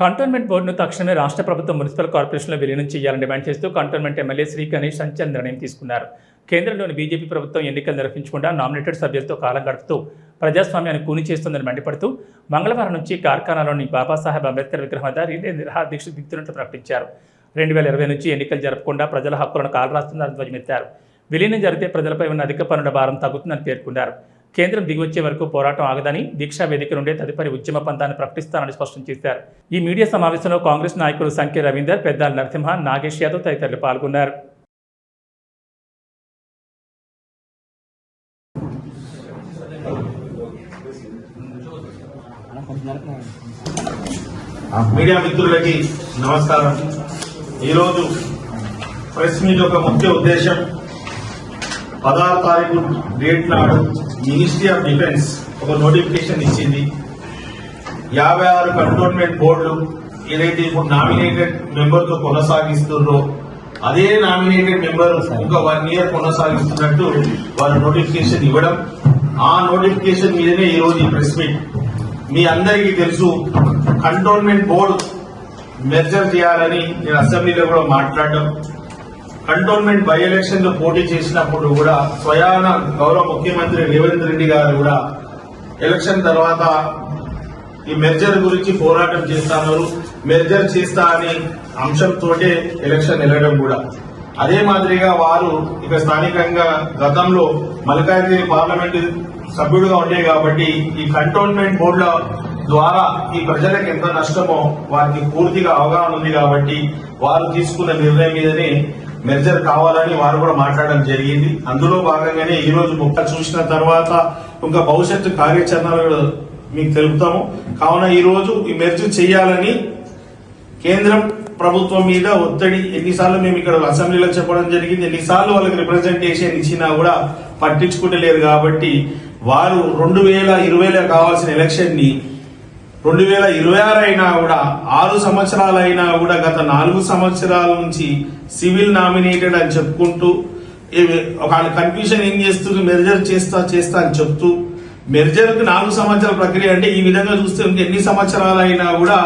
Cantonment బోర్డును తక్షణమే రాష్ట్ర ప్రభుత్వం మున్సిపల్ కార్పొరేషన్లో విలీనం చేయాలని డిమాండ్ చేస్తూ కంటోన్మెంట్ ఎమ్మెల్యే శ్రీ గణేష్ సంచలన నిర్ణయం తీసుకున్నారు. కేంద్రంలోని బీజేపీ ప్రభుత్వం ఎన్నికలు నిర్వహించకుండా నామినేటెడ్ సభ్యులతో కాలం గడుపుతూ ప్రజాస్వామ్యాన్ని కూని చేస్తుందని మండిపడుతూ మంగళవారం నుంచి కార్ఖానాలోని బాబాసాహెబ్ అంబేద్కర్ విగ్రహం వద్ద రిలే నిరహార దీక్ష దిగుతున్నట్లు ప్రకటించారు. రెండు వేల ఇరవై నుంచి ఎన్నికలు జరపకుండా ప్రజల హక్కులను కాలరాస్తున్నారని ధ్వజమెత్తారు. విలీనం జరిగితే ప్రజలపై ఉన్న అధిక పనుల భారం తగ్గుతుందని పేర్కొన్నారు. కేంద్రం దిగివచ్చే వరకు పోరాటం ఆగదని దీక్షా వేదిక నుండే తదుపరి ఉద్యమ పంతాన్ని ప్రకటిస్తానని స్పష్టం చేశారు. ఈ మీడియా సమావేశంలో కాంగ్రెస్ నాయకులు సంఖ్య రవీందర్ పెద్దాల నరసింహ నాగేష్ యాదవ్ తదితరులు పాల్గొన్నారు. మీడియా మిత్రులకి నమస్కారం. ఈరోజు ప్రెస్ మీట్ ఒక ముఖ్య ఉద్దేశం పదహారు తారీఖు డేట్ నాడు మినిస్ట్రీ ఆఫ్ డిఫెన్స్ ఒక నోటిఫికేషన్ ఇచ్చింది. యాభై ఆరు కంటోన్మెంట్ బోర్డులు ఏదైతే ఇప్పుడు నామినేటెడ్ మెంబర్తో అదే నామినేటెడ్ మెంబర్ ఒక వన్ ఇయర్ కొనసాగిస్తున్నట్టు వారు నోటిఫికేషన్ ఇవ్వడం. ఆ నోటిఫికేషన్ మీదనే ఈ రోజు ఈ ప్రెస్ మీట్ మీ అందరికీ తెలుసు కంటోన్మెంట్ బోర్డు మెర్జర్ చేయాలని నేను అసెంబ్లీలో కూడా మాట్లాడడం. కంటోన్మెంట్ బై ఎలక్షన్లో పోటీ చేసినప్పుడు కూడా స్వయాన గౌరవ ముఖ్యమంత్రి రేవంత్ రెడ్డి గారు కూడా ఎలక్షన్ తర్వాత ఈ మెర్జర్ గురించి పోరాటం చేస్తున్నారు. మెర్జర్ చేస్తా అనే అంశంతో ఎలక్షన్ వెళ్ళడం కూడా. అదే మాదిరిగా వారు ఇక స్థానికంగా గతంలో మల్కాజ్గిరి పార్లమెంట్ సభ్యుడుగా ఉండే కాబట్టి ఈ కంటోన్మెంట్ బోర్డుల ద్వారా ఈ ప్రజలకు ఎంత నష్టమో వారికి పూర్తిగా అవగాహన ఉంది కాబట్టి వారు తీసుకున్న నిర్ణయం మీదనే మెర్జర్ కావాలని వారు కూడా మాట్లాడడం జరిగింది. అందులో భాగంగానే ఈ రోజు ముక్క చూసిన తర్వాత ఇంకా భవిష్యత్తు కార్యాచరణలు మీకు తెలుపుతాము. కావున ఈ రోజు ఈ మెర్జ్ చేయాలని కేంద్రం ప్రభుత్వం మీద ఒత్తిడి ఎన్నిసార్లు మేము ఇక్కడ అసెంబ్లీలో చెప్పడం జరిగింది. ఎన్నిసార్లు వాళ్ళకి రిప్రజెంటేషన్ ఇచ్చినా కూడా పట్టించుకుంటలేరు కాబట్టి వారు రెండు వేల ఇరవైలో కావాల్సిన ఎలక్షన్ని రెండు వేల ఇరవై ఆరు అయినా కూడా ఆరు సంవత్సరాలైనా కూడా గత నాలుగు సంవత్సరాల నుంచి సివిల్ నామినేటెడ్ అని చెప్పుకుంటూ ఇవి- ఒక కన్ఫ్యూషన్ ఏం చేస్తుంది మెర్జర్ చేస్తా చేస్తా అని చెప్తూ మెర్జర్కి నాలుగు సంవత్సరాల ప్రక్రియ అంటే ఈ విధంగా చూస్తే ఎన్ని సంవత్సరాలైనా కూడా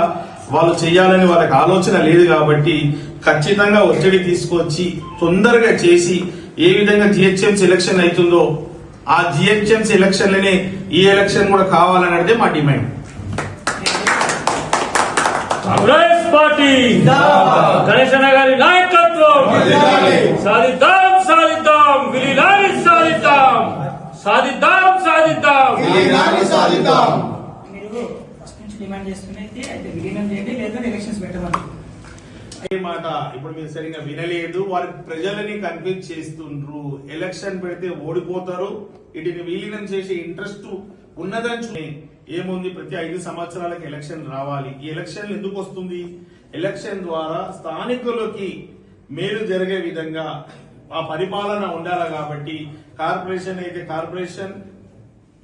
వాళ్ళు చేయాలని వాళ్ళకి ఆలోచన లేదు కాబట్టి ఖచ్చితంగా ఒత్తిడి తీసుకొచ్చి తొందరగా చేసి ఏ విధంగా జిహెచ్ఎం ఎలక్షన్ అవుతుందో ఆ జిహెచ్ఎం ఎలక్షన్లనే ఈ ఎలక్షన్ కూడా కావాలన్నదే మా డిమాండ్. కాంగ్రెస్ పార్టీ. గణేశన్న గారి నాయకత్వం. సాధిద్దాం సాధిద్దాం. విలీనాన్ని సాధిద్దాం. సాధిద్దాం సాధిద్దాం. మీరు ఫస్ట్ నుంచి డిమాండ్ చేస్తున్నైతే అయితే విలీనం చేయండి లేదా ఎలక్షన్స్ పెట్టమని అదే మాట ఇప్పుడు మీరు సరిగా వినలేదు. వారి ప్రజలని కన్విన్స్ చేస్తుండ్రు. ఎలక్షన్ పెడితే ఓడిపోతారు. వీటిని విలీనం చేసే ఇంట్రెస్ట్ ఉన్నదని చూ- ఏముంది ప్రతి ఐదు సంవత్సరాలకు ఎలక్షన్ రావాలి? ఈ ఎలక్షన్ ఎందుకు వస్తుంది? ఎలక్షన్ ద్వారా స్థానికులకి మేలు జరిగే విధంగా ఆ పరిపాలన ఉండాలి కాబట్టి కార్పొరేషన్ అయితే కార్పొరేషన్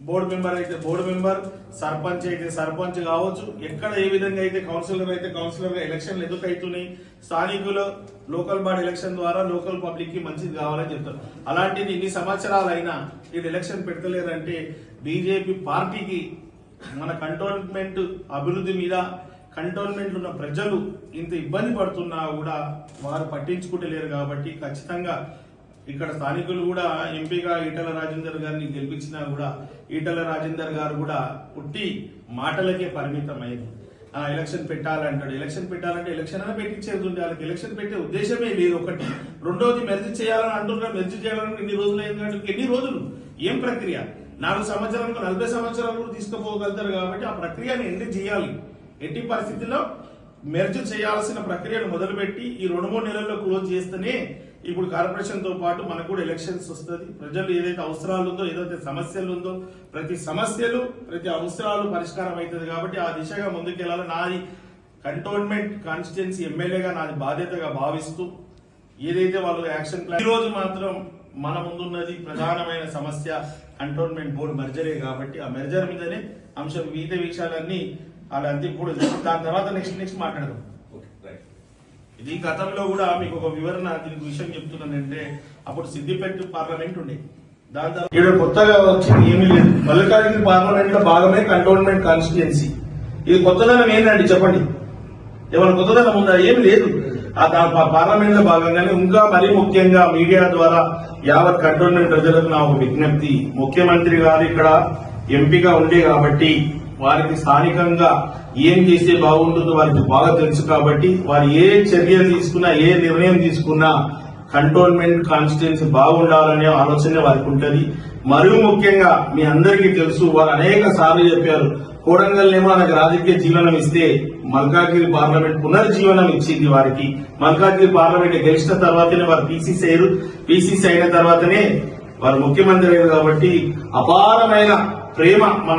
బోర్డు మెంబర్ అయితే బోర్డు మెంబర్ సర్పంచ్ అయితే సర్పంచ్ కావచ్చు. ఎక్కడ ఏ విధంగా అయితే కౌన్సిలర్ అయితే కౌన్సిలర్ ఎలక్షన్లు ఎందుకు అవుతున్నాయి? స్థానికులు లోకల్ బాడీ ఎలక్షన్ ద్వారా లోకల్ పబ్లిక్కి మంచిది కావాలని చెప్తారు. అలాంటిది ఇన్ని సంవత్సరాలైనా ఇది ఎలక్షన్ పెడతలేరంటే బీజేపీ పార్టీకి మన కంటోన్మెంట్ అభివృద్ధి మీద కంటోన్మెంట్ ఉన్న ప్రజలు ఇంత ఇబ్బంది పడుతున్నా కూడా వారు పట్టించుకుంటలేరు కాబట్టి ఖచ్చితంగా ఇక్కడ స్థానికులు కూడా ఎంపీగా ఈటల రాజేందర్ గారిని గెలిపించినా కూడా ఈటల రాజేందర్ గారు కూడా పుట్టి మాటలకే పరిమితం ఆ ఎలక్షన్ పెట్టాలంటాడు. ఎలక్షన్ పెట్టాలంటే ఎలక్షన్ అయినా పెట్టించేది ఉంది వాళ్ళకి ఎలక్షన్ పెట్టే ఉద్దేశమే లేదు ఒకటి. రెండోది మెర్జీ చేయాలని అంటున్నారు మెర్జీ చేయాలని ఎన్ని రోజులు అయింది ఎన్ని రోజులు? ఏం ప్రక్రియ? నాలుగు సంవత్సరాలకు నలభై సంవత్సరాలు కూడా తీసుకుపోగలుగుతారు కాబట్టి ఆ ప్రక్రియను ఎన్ని చేయాలి? ఎట్టి పరిస్థితుల్లో మెర్జ్ చేయాల్సిన ప్రక్రియను మొదలుపెట్టి ఈ రెండు మూడు నెలల్లో క్లోజ్ చేస్తేనే ఇప్పుడు కార్పొరేషన్తో పాటు మనకు కూడా ఎలక్షన్స్ వస్తుంది. ప్రజలు ఏదైతే అవసరాలు ఉందో ఏదైతే సమస్యలు ఉందో ప్రతి సమస్యలు ప్రతి అవసరాలు పరిష్కారం అవుతుంది కాబట్టి ఆ దిశగా ముందుకెళ్ళాలి. నాది కంటోన్మెంట్ కాన్స్టిట్యున్సీ ఎమ్మెల్యేగా నాది బాధ్యతగా భావిస్తూ ఏదైతే వాళ్ళు యాక్షన్ ప్లాన్ ఈరోజు మాత్రం మన ముందున్నది ప్రధానమైన సమస్య కంటోన్మెంట్ బోర్డు మెర్జరే కాబట్టి ఆ మెర్జర్ మీదనే అంశం మిగతా విషయాలన్నీ వాళ్ళ అంతిమ కూడా దాని తర్వాత నెక్స్ట్ నెక్స్ట్ మాట్లాడదాం. ఇది గతంలో కూడా మీకు ఒక వివరణ దీనికి విషయం చెప్తున్నానంటే అప్పుడు సిద్దిపేట పార్లమెంట్ ఉండే. దాని తర్వాత ఇక్కడ కొత్తగా వచ్చింది ఏమీ లేదు. మల్లికార్జున పార్లమెంట్లో భాగమే కంటోన్మెంట్ కాన్స్టిట్యున్సీ ఇది కొత్తదనం ఏంటండి చెప్పండి. ఏమైనా కొత్తదనం ఉందా ఏమి లేదు. ఆ పా- పార్లమెంట్లో భాగంగానే ఇంకా మరీ ముఖ్యంగా మీడియా ద్వారా యావత్ కంటోన్మెంట్ ప్రజలకు నా ఒక విజ్ఞప్తి. ముఖ్యమంత్రి గారు ఇక్కడ ఎంపీగా ఉండే కాబట్టి వారికి స్థానికంగా ఏం చేస్తే బాగుంటుందో వారికి బాగా తెలుసు కాబట్టి వారు ఏ చర్యలు తీసుకున్నా ఏ నిర్ణయం తీసుకున్నా కంటోన్మెంట్ కాన్స్టిట్యున్సీ బాగుండాలనే ఆలోచన వారికి ఉంటుంది. మరియు ముఖ్యంగా మీ అందరికీ తెలుసు వారు అనేక సార్లు చెప్పారు కోడంగల్ మనకు రాజకీయ జీవనం ఇస్తే మల్కాగిరి పార్లమెంట్ పునర్జీవనం ఇచ్చింది వారికి. మల్కాగిరి పార్లమెంట్ గెలిచిన తర్వాతనే వారు పీసీసీ అయ్యారు. పీసీసీ అయిన తర్వాతనే వారు ముఖ్యమంత్రి అయ్యారు కాబట్టి అపారమైన ప్రేమ మన